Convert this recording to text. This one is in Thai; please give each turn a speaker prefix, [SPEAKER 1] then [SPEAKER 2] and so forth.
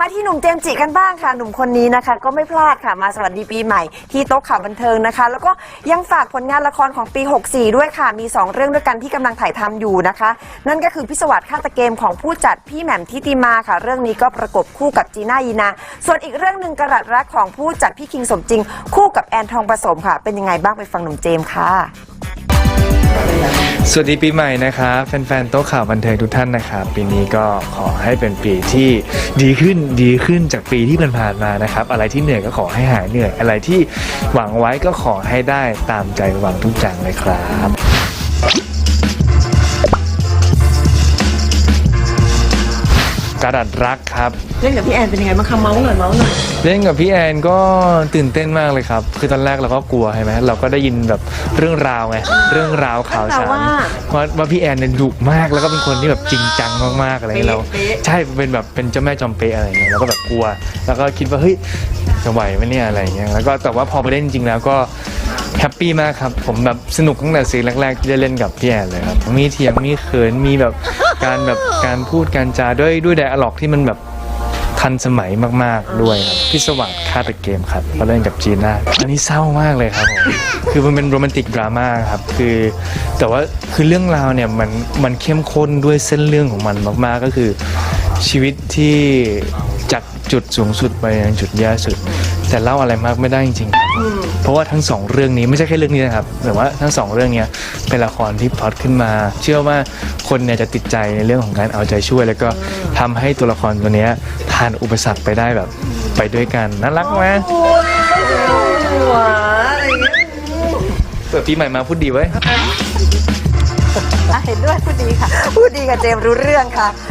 [SPEAKER 1] มาที่หนุ่มเจมส์จิกันบ้างค่ะหนุ่มคนนี้นะคะ ก็ไม่พลาดค่ะมาสวัสดีปีใหม่ที่โต๊ะข่าวบันเทิงนะคะ แล้วก็ยังฝากผลงานละครของปี 64 ด้วยค่ะ มี 2 เรื่องด้วยกันที่กำลังถ่ายทำอยู่นะคะ นั่นก็คือพิศวาสฆาตเกมของผู้จัดพี่แหม่มทิติมาค่ะ เรื่องนี้ก็ประกบคู่กับจีน่ายีนา ส่วนอีกเรื่องหนึ่งกระดัดรักของผู้จัดพี่คิงสมจริง คู่กับแอนทองผสมค่ะ เป็นยังไงบ้างไปฟังหนุ่มเจมส์ค่ะ
[SPEAKER 2] สวัสดีปีใหม่นะครับแฟนๆโต๊ะข่าวบันเทิงทุกท่านนะครับปีนี้ก็ขอให้เป็นปีที่ดีขึ้นดีขึ้นจากปีที่ผ่านมานะครับ อะไรที่เหนื่อยก็ขอให้หายเหนื่อยอะไรที่หวังไว้ก็ขอให้ได้ตามใจหวังทุกอย่างเลยครับ กระดัดรักครับ
[SPEAKER 3] เล่นกับพี่แอนเป็นยังไงบ้างคะเมาส์หน่อยเมาส์หน่อย
[SPEAKER 2] เล่นกับพี่แอนก็ตื่นเต้นมากเลยครับ คือตอนแรกเราก็กลัวใช่ไหมเราก็ได้ยินแบบเรื่องราวไงเรื่องราวข่าวสาร
[SPEAKER 3] แต่ว่า
[SPEAKER 2] ว่าว่าพี่แอนเนี่ยดุมากแล้วก็เป็นคนที่แบบจริงจังมากๆอะไรอย่างเงี้ยเรา
[SPEAKER 3] เป๊ะ
[SPEAKER 2] ใช่เป็นแบบเป็นเจ้าแม่จอมเป๊ะอะไรอย่างเงี้ยแล้วก็แบบกลัว แล้วก็คิดว่าเฮ้ยจะไหวไหมเนี่ยอะไรอย่างเงี้ยแล้วก็แต่ว่าพอไปเล่นจริงๆแล้วก็แฮปปี้มากครับ ผมแบบสนุกตั้งแต่ซีนแรกๆที่ได้เล่นกับพี่แอนเลยครับ มีเถียงมีเขินมีแบบ การแบบการพูดการจาด้วยด้วยไดอะล็อกที่มันแบบทันสมัยมากๆด้วยครับพิศวาสฆาตเกมครับมาเล่นกับจีน่าอันนี้เศร้ามากเลยครับผมคือมันเป็นโรแมนติกดราม่าครับคือแต่ว่าคือเรื่องราวเนี่ยมันมันเข้มข้นด้วยเส้นเรื่องของมันมากๆก็คือชีวิตที่จากจุดสูงสุดไปยังจุดแย่สุด แต่เล่าอะไรมากไม่ได้จริงๆ เพราะว่าทั้งสองเรื่องนี้ไม่ใช่แค่เรื่องนี้นะครับแต่ว่าทั้งสองเรื่องเนี้ยเป็นละครที่พล็อตขึ้นมา เชื่อว่าคนเนี่ยจะติดใจในเรื่องของการเอาใจช่วย แล้วก็ทำให้ตัวละครตัวเนี้ยผ่านอุปสรรคไปได้แบบไปด้วยกันน่ารักไหม
[SPEAKER 3] หัวอะไรอย่างเงี้ย
[SPEAKER 2] เปิดปีใหม่มาพูดดีไว้ย
[SPEAKER 1] อะเห็นด้วยพูดดีค่ะ พูดดีกับเจมส์รู้เรื่องค่ะ